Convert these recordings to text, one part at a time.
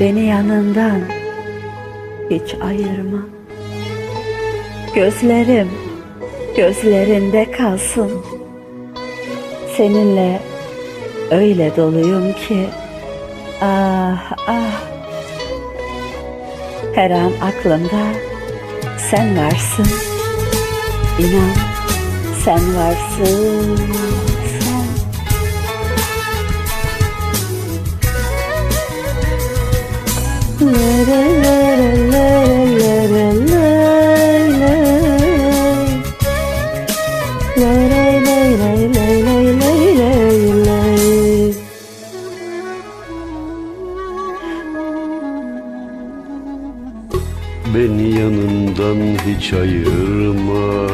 Beni yanından hiç ayırma. Gözlerim gözlerinde kalsın. Seninle öyle doluyum ki ah ah her an aklımda sen varsın. İnan sen varsın. Beni yanından hiç ayırma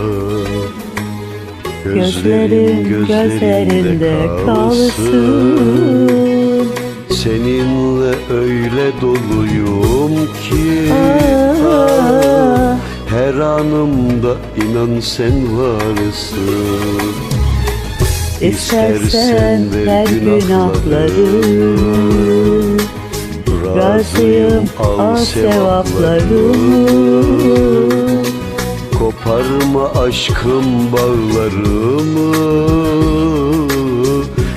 Gözlerim gözlerinde kalsın. Seninle öyle doluyum ki Ah, Her anımda inan sen varsın. İstersen ver günahları. Razıyım al sevaplarımı Koparma aşkım bağlarımı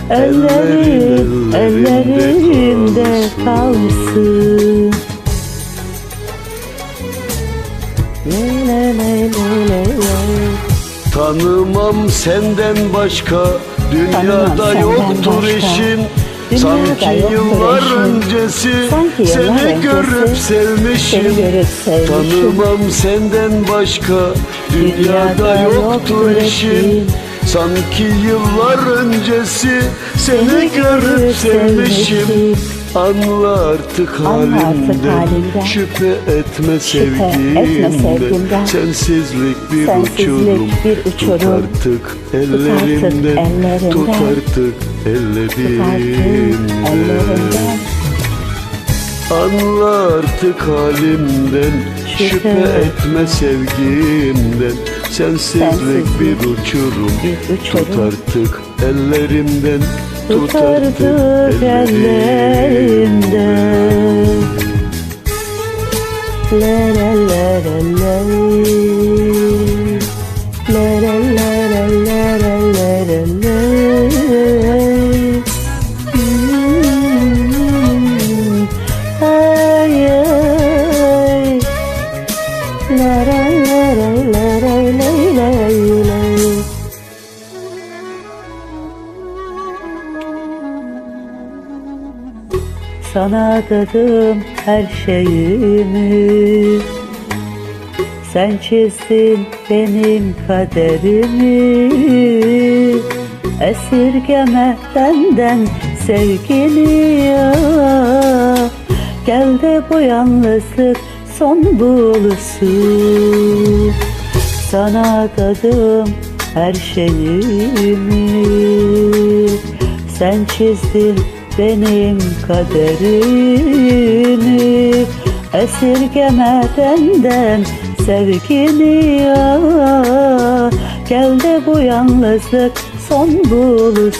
Ellerim ellerimde kalsın le le le le le. Tanımam senden başka Tanımam Dünyada senden yoktur başka. eşin Dünyada Sanki yıllar öncesi Sanki yıllar Seni öncesi görüp sevmişim seni görüp sevmişim. Tanımam senden başka Dünyada Dünyada yoktur eşin. Sanki yıllar öncesi Seni Seni görüp sevmişim. Anla artık halimden halimden. Şüphe etme Şüphe sevgimden. Sensizlik bir Sensizlik uçurum bir uçurum. Tut artık ellerimden ellerinden. Tut artık ellerimden Anla artık halimden Şüphe Şüphe etme sevgimden Sensizlik Sensizlik bir uçurum. bir uçurum. Tut artık ellerimden Tut artık ellerimden la la la la La Sana adadım her şeyimi. Sen çizdin benim kaderimi. Esirgeme benden sevgini. Ya Gel de bu yalnızlık son bulsun Sana adadım her şeyimi. Sen çizdin benim kaderimi Esirgeme benden sevgini ya. Gel de bu yalnızlık son bulsun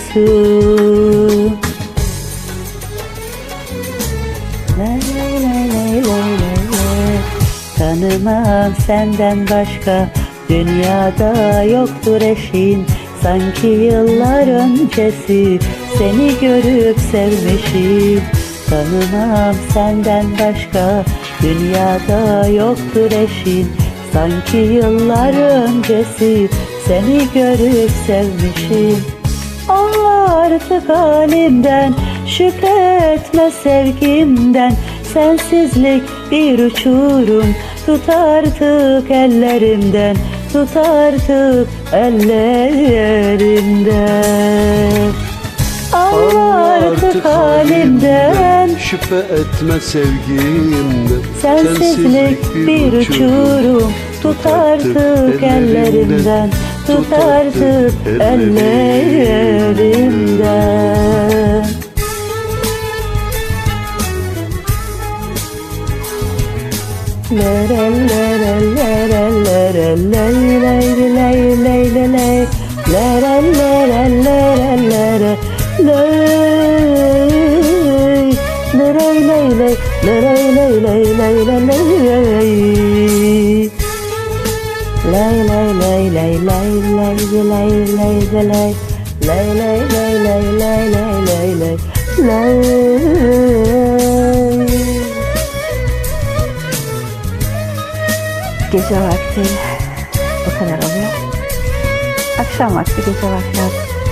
lay lay lay lay lay lay. Tanımam senden başka Dünyada yoktur eşin. Sanki yıllar öncesi Seni görüp sevmişim. Tanımam senden başka. Dünyada yoktur eşin. Sanki yıllar öncesi. Seni görüp sevmişim. Anla artık halimden. Şüphe etme sevgimden. Sensizlik bir uçurum. Tut artık ellerimden. Tut artık ellerimden Anla artık halimden Şüphe etme sevgimden Sensizlik bir uçurum. Tut artık ellerimden. Tut artık ellerimden La la la la la la la la lay lay lay lay lay lay lay lay lay Lay lay lay lay lay lay lay lay lay lay lay Gece vakti bu kadar oluyor. Akşam vakti gece vakti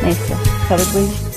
neyse. Karı bu